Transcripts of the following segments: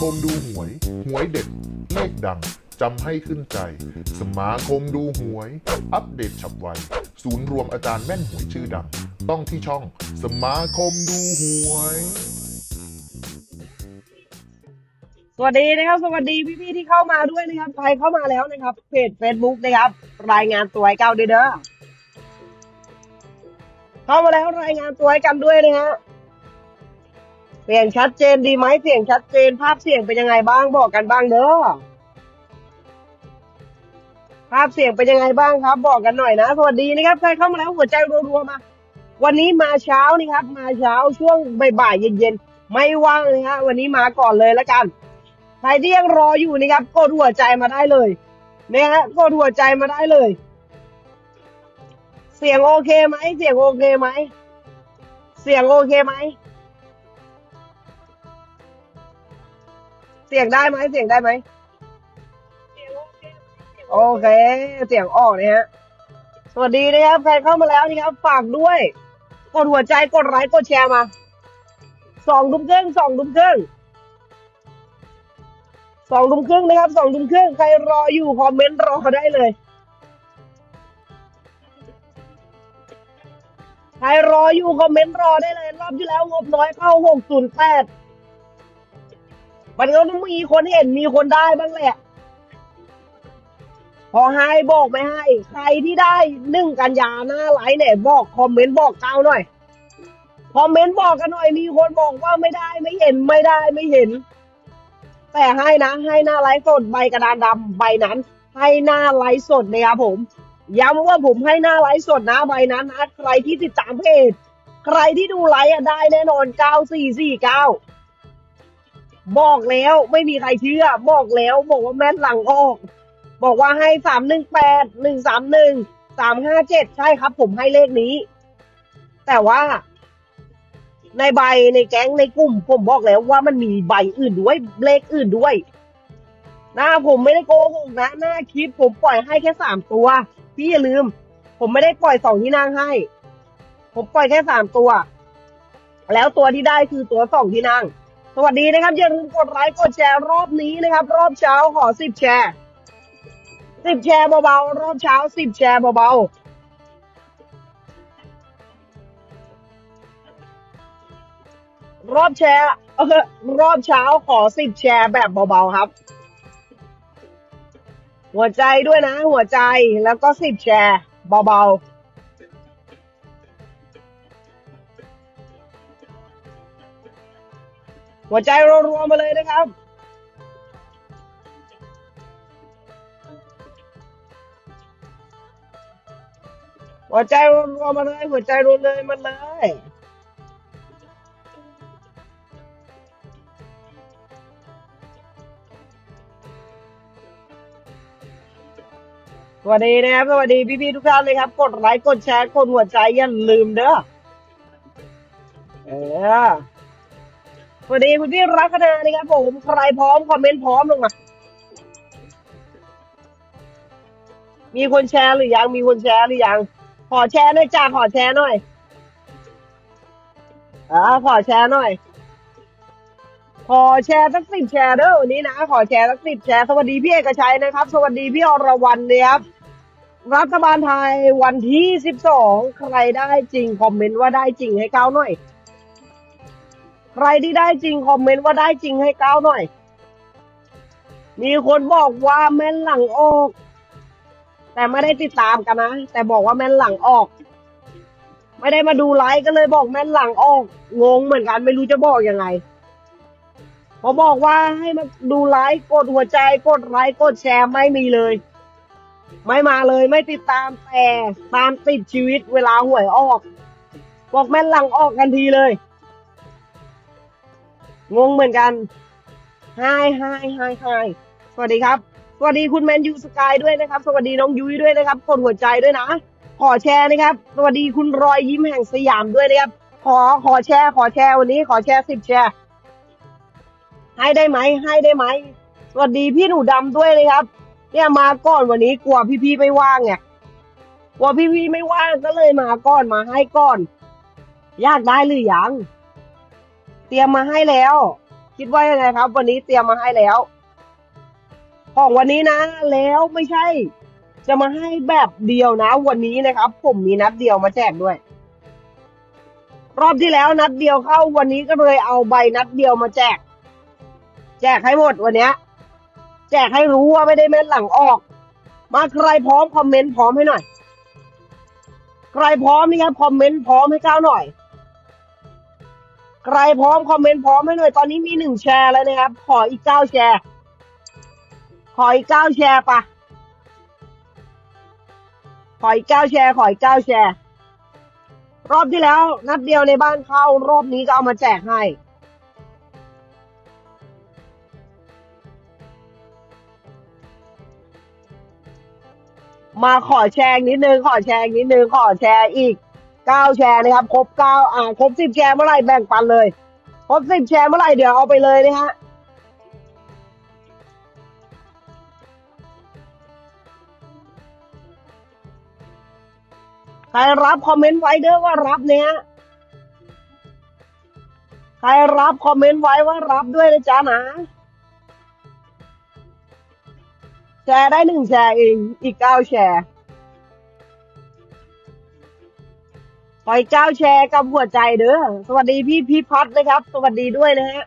คมดูหวย หวยเด็ดเลขดังจำให้ขึ้นใจ สมาคมดูหวย อัปเดตฉับไว ศูนย์รวมอาจารย์แม่นหวยชื่อดัง ต้องที่ช่อง สมาคมดูหวย สวัสดีนะครับ สวัสดีพี่ๆที่เข้ามาด้วยนะครับ ใครเข้ามาแล้วนะครับ เพจ Facebook นะครับ รายงานตัวให้เก้าเด้อเข้ามาแล้วรายงานตัวให้กันด้วยนะฮะ เสียงชัดเจนดีไหมเสียงชัดเจน ภาพเสียงเป็นยังไงบ้างบอกกันบ้างเด้อภาพเสียงเป็นยังไงบ้างครับ บอกกันหน่อยนะสวัสดีนะครับใครเข้ามาแล้วหัวใจรัวๆมา วันนี้มาเช้านี่ครับ มาเช้าช่วงบ่ายๆเย็นๆไม่ว่างเลยฮะวันนี้มาก่อนเลยแล้วกันใครที่ยังรออยู่นะครับกดหัวใจมาได้เลยนะฮะกดหัวใจมาได้เลย เสียงโอเคไหมเสียงโอเคไหมเสียงโอเคไหม เสียงได้ไหมเสียงได้ไหมโอเค เสียงออกนะฮะสวัสดีนะครับใครเข้ามาแล้วนะครับฝากด้วย กดหัวใจกดไลค์กดแชร์มาสองดุมครึ่งสองดุมครึ่งสองทุ่มครึ่งนะครับสองทุ่มครึ่งใครรออยู่คอมเมนต์รอได้เลยใครรออยู่คอมเมนต์รอได้เลย รอบที่แล้วงบน้อยเข้าหกศูนย์แปด มันก็ต้องมีคนเห็นมีคนได้บ้างแหละ พอให้บอกไม่ให้ ใครที่ได้หนึ่งกันยาหน้าไลฟ์เนี่ยบอกคอมเมนต์บอกเก้าหน่อย คอมเมนต์บอกกันหน่อยมีคนบอกว่าไม่ได้ไม่เห็นไม่ได้ไม่เห็น แต่ให้นะให้หน้าไลฟ์สดใบกระดานดำใบนั้น ให้หน้าไลฟ์สดนะครับผม ย้ำว่าผมให้หน้าไลฟ์สดนะใบนั้นนะใครที่ติดตามเพจใครที่ดูไลฟ์อะได้แน่นอน9449 บอกแล้วไม่มีใครเชื่อ บอกแล้วบอกว่าแม่นหลังออก บอกว่าให้318 131 357ใช่ครับ ผมให้เลขนี้ แต่ว่า ในใบในแก๊งในกลุ่ม ผมบอกแล้วว่ามันมีใบอื่นด้วยเลขอื่นด้วยหน้าผมไม่ได้โกหกนะหน้าคลิปผมปล่อยให้แค่สามตัว พี่อย่าลืม ผมไม่ได้ปล่อยสองที่นั่งให้ ผมปล่อยแค่สามตัว แล้วตัวที่ได้คือตัวสองที่นั่ง สวัสดีนะครับ อย่าลืมกดไลค์กดแชร์รอบนี้นะครับ รอบเช้าขอสิบแชร์สิบแชร์เบาๆรอบเช้าสิบแชร์เบาๆรอบแชร์รอบเช้าขอสิบแชร์แบบเบาๆครับ หัวใจด้วยนะ หัวใจแล้วก็สิบแชร์เบาๆ หัวใจรัวๆมาเลยนะครับ หัวใจรัวๆมาเลย หัวใจรัวเลยมาเลยสวัสดีนะครับสวัสดีพี่ๆทุกท่านเลยครับ กดไลค์กดแชร์กดหัวใจอย่าลืมเด้อเออ สวัสดีคุณพี่รักนานะครับผมใครพร้อมคอมเมนต์พร้อมลงมา มีคนแชร์หรือยัง มีคนแชร์หรือยัง ขอแชร์หน่อยจ้าขอแชร์หน่อยอ่าขอแชร์หน่อย ขอแชร์สักสิบแชร์เด้อวันนี้นะ ขอแชร์สักสิบแชร์ สวัสดีพี่เอกชัยนะครับ สวัสดีพี่อรวรรณนะครับ รัฐบาลไทยวันที่สิบสองใครได้จริงคอมเมนต์ว่าได้จริงให้ก้าหน่อย ใครที่ได้จริงคอมเมนต์ว่าได้จริงให้ก้าวหน่อย มีคนบอกว่าแม่นหลังออก แต่ไม่ได้ติดตามกันนะแต่บอกว่าแม่นหลังออก ไม่ได้มาดูไลฟ์ก็เลยบอกแม่นหลังออกงงเหมือนกันไม่รู้จะบอกยังไงพอบอกว่าให้มาดูไลฟ์กดหัวใจกดไลค์กดแชร์ไม่มีเลย ไม่มาเลยไม่ติดตามแต่ตามติดชีวิตเวลาหวยออก บอกแม่นหลังออกกันทีเลย งงเหมือนกันไฮไฮไฮไฮสวัสดีครับ สวัสดีคุณแมนยูสกายด้วยนะครับ สวัสดีน้องยุ้ยด้วยนะครับกดหัวใจด้วยนะ ขอแชร์นะครับ สวัสดีคุณรอยยิ้มแห่งสยามด้วยนะครับ ขอขอแชร์ ขอแชร์วันนี้ ขอแชร์สิบแชร์ ให้ได้ไหม ให้ได้ไหม สวัสดีพี่หนูดำด้วยเลยครับ เนี่ยมาก่อนวันนี้กลัวพี่ๆไม่ว่างไงกลัวพี่ๆไม่ว่างก็เลยมาก่อนมาให้ก่อน ยากได้หรือยัง เตรียมมาให้แล้ว คิดว่ายังไงครับ วันนี้เตรียมมาให้แล้ว ของวันนี้นะแล้วไม่ใช่ จะมาให้แบบเดียวนะ วันนี้นะครับ ผมมีนัดเดียวมาแจกด้วย รอบที่แล้วนัดเดียวเข้าวันนี้ก็เลยเอาใบนัดเดียวมาแจก แจกให้หมดวันเนี้ยแจกให้รู้ว่าไม่ได้เม็ดหลังออก มาใครพร้อมคอมเมนต์พร้อมให้หน่อย ใครพร้อมนี่ครับคอมเมนต์พร้อมให้ก้าวหน่อย ใครพร้อมคอมเมนต์พร้อมให้หน่อย ตอนนี้มีหนึ่งแชร์แล้วนะครับ ขออีกเก้าแชร์ ขออีกเก้าแชร์ปะขออีกเก้าแชร์ ขออีกเก้าแชร์ รอบที่แล้ว นัดเดียวในบ้านเข้ารอบนี้ก็เอามาแจกให้มาขอแชร์นิดนึง ขอแชร์นิดนึง ขอแชร์อีก เก้าแชร์นะครับ ครบเก้าอ่า ครบสิบแชร์เมื่อไหร่แบ่งปันเลย ครบสิบแชร์เมื่อไหร่เดี๋ยวเอาไปเลยนะฮะใครรับคอมเมนต์ไว้เด้อว่ารับเนี่ย ใครรับคอมเมนต์ไว้ว่ารับด้วยนะจ๊ะนะแชร์ได้หนึ่งแชร์เอง อีกเก้าแชร์ ขออีกเก้าแชร์กับหัวใจเด้อ สวัสดีพี่พี่พัดนะครับ สวัสดีด้วยนะฮะ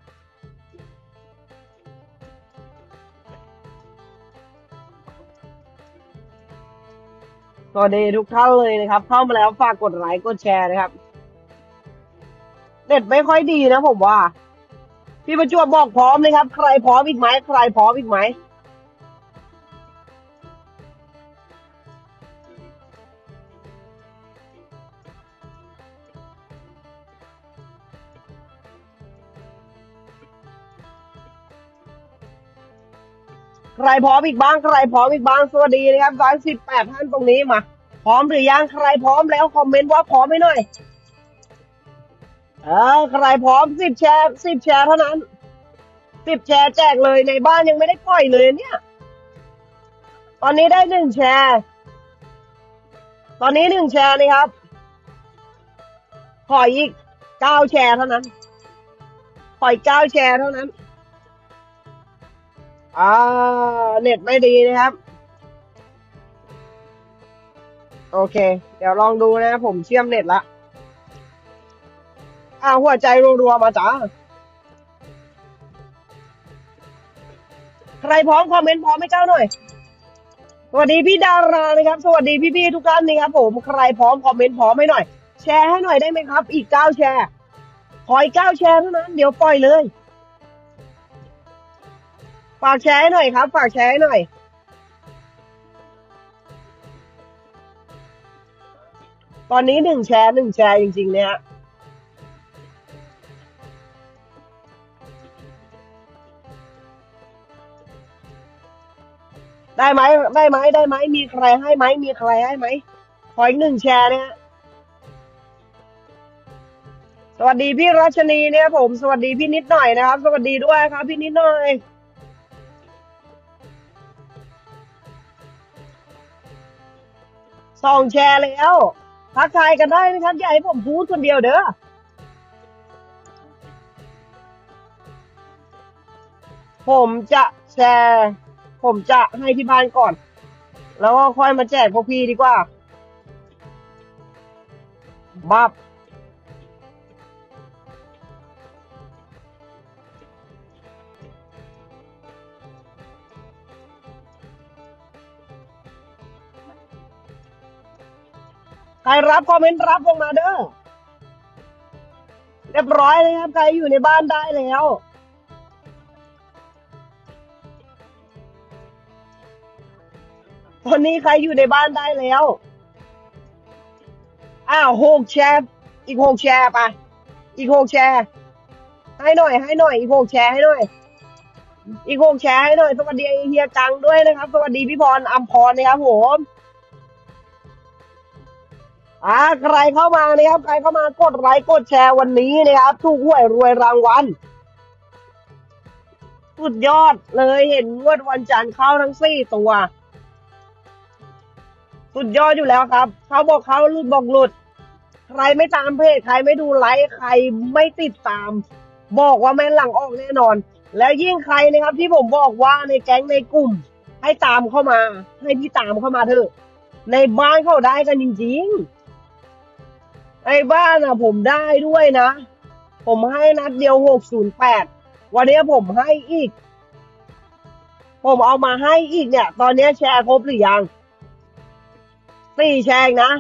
สวัสดีทุกท่านเลยนะครับ เข้ามาแล้วฝากกดไลค์กดแชร์นะครับเน็ตไม่ค่อยดีนะผมว่า พี่ประจวบบอกพร้อมนะครับ ใครพร้อมอีกไหมใครพร้อมอีกไหม ใครพร้อมอีกบ้าง ใครพร้อมอีกบ้าง สวัสดีนะครับร้อยสิบแปดท่านตรงนี้มา พร้อมหรือยัง ใครพร้อมแล้วคอมเมนต์ว่าพร้อมให้หน่อย เออ ใครพร้อมสิบแชร์สิบแชร์เท่านั้นสิบแชร์แจกเลยในบ้านยังไม่ได้ปล่อยเลยเนี่ย ตอนนี้ได้หนึ่งแชร์ ตอนนี้หนึ่งแชร์เลยครับ ขออีกเก้าแชร์เท่านั้น ขออีกเก้าแชร์เท่านั้น อ่าเน็ตไม่ดีนะครับ โอเค เดี๋ยวลองดูนะผมเชื่อมเน็ตละอ่าวหัวใจรัวๆมาจ้าใครพร้อมคอมเมนต์พร้อมให้เจ้าหน่อย สวัสดีพี่ดารานะครับ สวัสดีพี่ๆทุกท่านนะครับผมใครพร้อมคอมเมนต์พร้อมให้หน่อย แชร์ให้หน่อยได้ไหมครับ อีกเก้าแชร์ขออีกเก้าแชร์เท่านั้น เดี๋ยวปล่อยเลย ฝากแชร์ให้หน่อยครับ ฝากแชร์ให้หน่อย ตอนนี้หนึ่งแชร์หนึ่งแชร์จริง ๆ เนี่ยได้ไหมได้ไหมได้ไหมมีใครให้ไหมมีใครให้ไหมขออีกหนึ่งแชร์เนี่ยฮะสวัสดีพี่รัชนีเนี่ยผม สวัสดีพี่นิดหน่อยนะครับ สวัสดีด้วยครับ พี่นิดหน่อย สองแชร์แล้วทักทายกันได้นะครับอย่าให้ผมพูดคนเดียวเด้อผมจะแชร์ ผมจะให้ที่บ้านก่อน แล้วก็ค่อยมาแจกพวกพี่ดีกว่าบับ ใครรับคอมเมนต์รับลงมาเด้อเรียบร้อยเลยครับ ใครอยู่ในบ้านได้แล้วตอนนี้ใครอยู่ในบ้านได้แล้วอ้าวหกแชร์อีกหกแชร์ไปอีกหกแชร์ ให้หน่อย ให้หน่อย อีกหกแชร์ให้หน่อย อีกหกแชร์ให้หน่อย สวัสดีเฮียกังด้วยนะครับ สวัสดีพี่พรอัมพรนะครับผม อ่าใครเข้ามานะครับใครเข้ามากดไลค์กดแชร์วันนี้นะครับถูกหวยรวยรางวัลสุดยอดเลยเห็นงวดวันจันทร์เข้าทั้งสี่ตัว สุดยอดอยู่แล้วครับ เขาบอกเขาหลุดบอกหลุด ใครไม่ตามเพจใครไม่ดูไลค์ใครไม่ติดตาม บอกว่าแม่นหลังออกแน่นอน แล้วยิ่งใครนะครับ ที่ผมบอกว่าในแก๊งในกลุ่ม ให้ตามเข้ามา ให้พี่ตามเข้ามาเถอะในบ้านเขาได้กันจริงๆ ในบ้านอะ ผมได้ด้วยนะ ผมให้นัดเดียวหกศูนย์แปดวันนี้ผมให้อีก ผมเอามาให้อีกเนี่ย ตอนนี้แชร์ครบหรือยังสี่แชร์นะ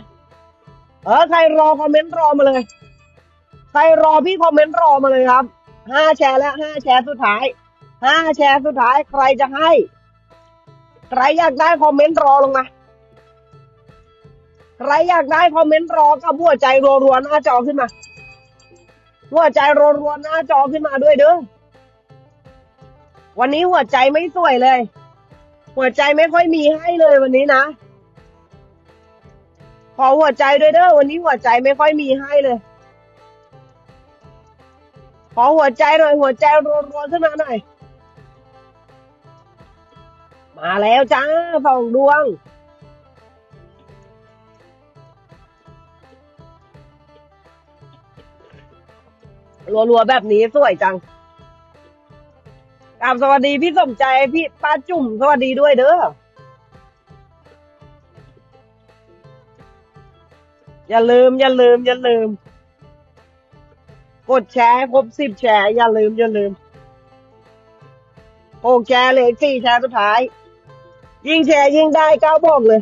เออใครรอคอมเมนต์รอมาเลย ใครรอพี่คอมเมนต์รอมาเลยครับห้าแชร์แล้วห้าแชร์สุดท้ายห้าแชร์สุดท้ายใครจะให้ ใครอยากได้คอมเมนต์รอลงมา ใครอยากได้คอมเมนต์รอกับหัวใจรัวๆหน้าจอขึ้นมาหัวใจรัวๆหน้าจอขึ้นมาด้วยเด้อวันนี้หัวใจไม่สวยเลย หัวใจไม่ค่อยมีให้เลยวันนี้นะขอหัวใจด้วยเด้อวันนี้หัวใจไม่ค่อยมีให้เลย ขอหัวใจหน่อยหัวใจรัวๆขึ้นมาหน่อยมาแล้วจ้าสองดวง รัวๆแบบนี้สวยจังกราบสวัสดีพี่สมใจพี่ป้าจุ่มสวัสดีด้วยเด้อ อย่าลืม อย่าลืม อย่าลืม กดแชร์ให้ครบสิบแชร์ อย่าลืม อย่าลืมโอแชร์เลยสี่แชร์สุดท้าย ยิ่งแชร์ยิ่งได้ก้าวบอกเลย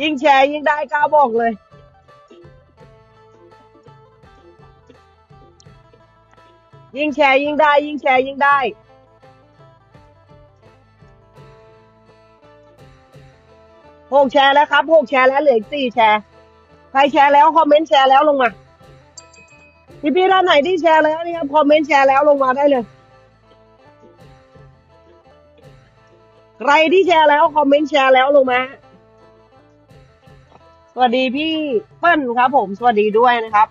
ยิ่งแชร์ยิ่งได้ก้าวบอกเลย ยิ่งแชร์ยิ่งได้ ยิ่งแชร์ยิ่งได้ หกแชร์แล้วครับหกแชร์แล้วเหลืออีกสี่แชร์ ใครแชร์แล้วคอมเมนต์แชร์แล้วลงมา พี่พี่ๆท่านไหนที่แชร์แล้วนี่ครับคอมเมนต์แชร์แล้วลงมาได้เลย ใครที่แชร์แล้วคอมเมนต์แชร์แล้วลงมา สวัสดีพี่เปิ้ลครับ ผม สวัสดีด้วยนะครับ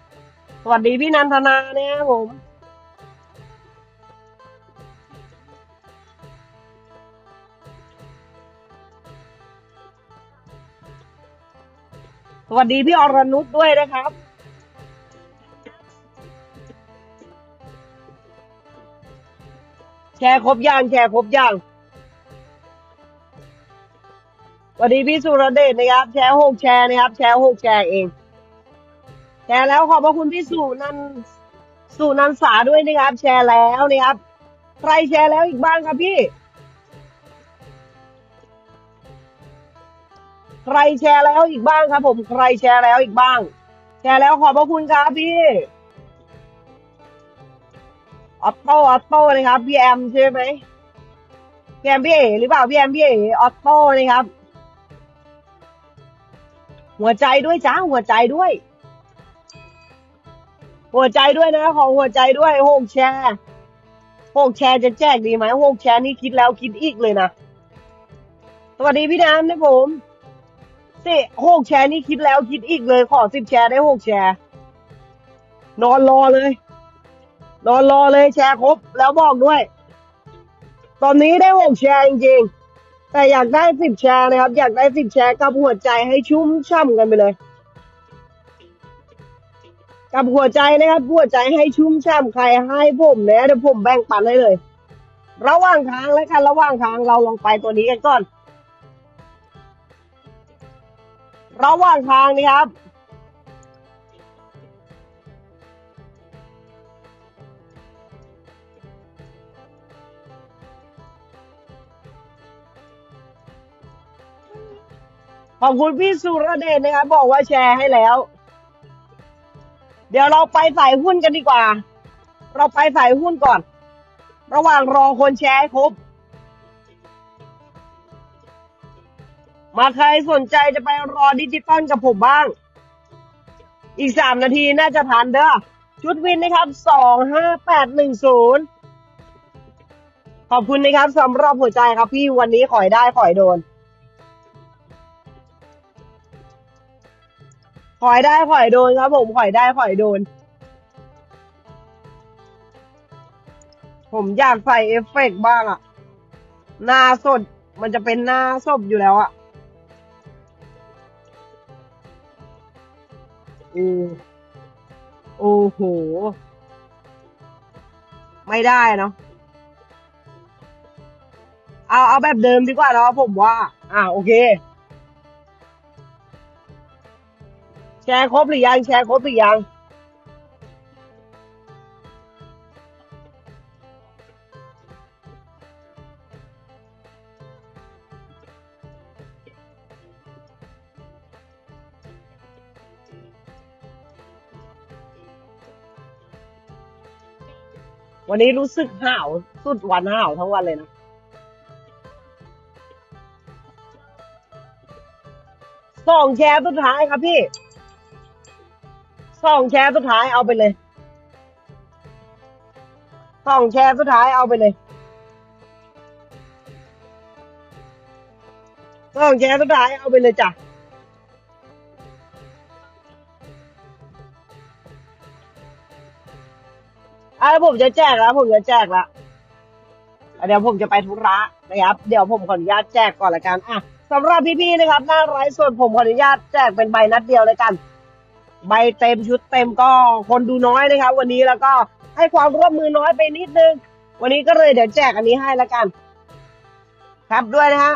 สวัสดีพี่นันทนาเนี่ยครับผม สวัสดีพี่อรนุชด้วยนะครับ แชร์ครบย่างแชร์ครบย่างสวัสดีพี่สุรเดชนะครับ แชร์หกแชร์นะครับ แชร์หกแชร์เอง แชร์แล้วขอบพระคุณพี่สุนันสุนันสาด้วยนะครับ แชร์แล้วนะครับ ใครแชร์แล้วอีกบ้างครับพี่ รแชร์แล้วอีกบ้างครับ ผมใครแชร์แล้วอีกบ้าง แชร์แล้วขอบพระคุณครับพี่ออโต้ออโต้นะครับพี่แอมใช่ไหมพี่แอมพี่เอ๋หรือเปล่าพี่แอมพี่เอ๋ออโต้นะครับ หัวใจด้วยจ้าหัวใจด้วย หัวใจด้วยนะขอหัวใจด้วยหกแชร์หกแชร์จะแจกดีไหมหกแชร์นี่คิดแล้วคิดอีกเลยนะสวัสดีพี่น้ำนะผม สิหกแชร์นี่คิดแล้วคิดอีกเลย ขอสิบแชร์ได้หกแชร์ นอนรอเลย นอนรอเลยแชร์ครบ แล้วบอกด้วย ตอนนี้ได้หกแชร์จริงๆ แต่อยากได้สิบแชร์นะครับ อยากได้สิบแชร์กับหัวใจให้ชุ่มช่ำกันไปเลยกับหัวใจนะครับหัวใจให้ชุ่มช่ำใครให้ผมนี่ยเดี๋ยวผมแบ่งปันให้เลย ระหว่างทางแล้วกันระหว่างทางเราลองไปตัวนี้กันก่อน ระหว่างทางนี่ครับ ขอบคุณพี่สุรเดชนะครับ บอกว่าแชร์ให้แล้ว เดี๋ยวเราไปใส่หุ้นกันดีกว่า เราไปใส่หุ้นก่อน ระหว่างรอคนแชร์ให้ครบ มาใครสนใจจะไปรอดิจิตอลกับผมบ้าง อีกสามนาทีน่าจะทันเด้อ ชุดวินนะครับสองห้าแปดหนึ่งศูนย์ขอบคุณนะครับสำหรับหัวใจครับพี่วันนี้ขอยได้ขอยโดน ขอยได้ขอยโดนครับผมขอยได้ขอยโดน ผมอยากใส่เอฟเฟกต์บ้างอะหน้าสดมันจะเป็นหน้าศพอยู่แล้วอะ โอ้โอ้โห ไม่ได้เนาะเอาเอาแบบเดิมดีกว่าเนาะผมว่า อ่าโอเค แชร์ครบหรือยัง แชร์ครบหรือยัง วันนี้รู้สึกห่าวสุดวันห่าวทั้งวันเลยนะ สองแชร์สุดท้ายครับพี่ สองแชร์สุดท้ายเอาไปเลย สองแชร์สุดท้ายเอาไปเลย สองแชร์สุดท้ายเอาไปเลยจ้ะ อะแล้วผมจะแจกแล้วผมจะแจกแล้วอะเดี๋ยวผมจะไปธุระนะครับ เดี๋ยวผมขออนุญาตแจกก่อนละกันอะสำหรับพี่ๆนะครับหน้าไลฟ์สดผมขออนุญาตแจกเป็นใบนัดเดียวเลยกัน ใบเต็มชุดเต็มก็คนดูน้อยนะครับ วันนี้แล้วก็ให้ความร่วมมือน้อยไปนิดนึง วันนี้ก็เลยเดี๋ยวแจกอันนี้ให้ละกัน ครับด้วยนะฮะ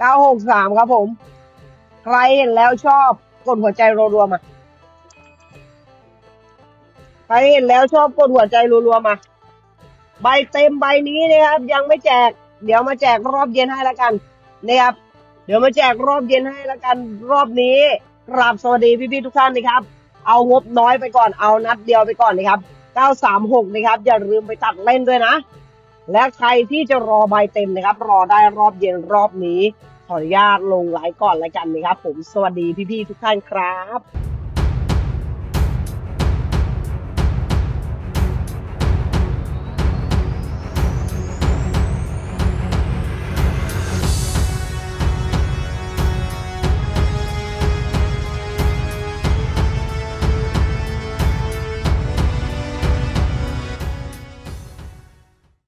963 ครับผม ใครเห็นแล้วชอบกดหัวใจรัวๆมา ใครเห็นแล้วชอบกดหัวใจรัวๆมา ใบเต็มใบนี้นะครับ ยังไม่แจก เดี๋ยวมาแจกรอบเย็นให้แล้วกันนะครับ เดี๋ยวมาแจกรอบเย็นให้แล้วกัน รอบนี้กราบสวัสดีพี่ๆทุกท่านนะครับ เอางบน้อยไปก่อนเอานัดเดียวไปก่อนนะครับ 936 นะครับ อย่าลืมไปตัดเล่นด้วยนะ และใครที่จะรอใบเต็มนะครับ รอได้รอบเย็นรอบนี้ขออนุญาตลงไลน์ก่อนแล้วกันนะครับ ผมสวัสดีพี่ๆทุกท่านครับ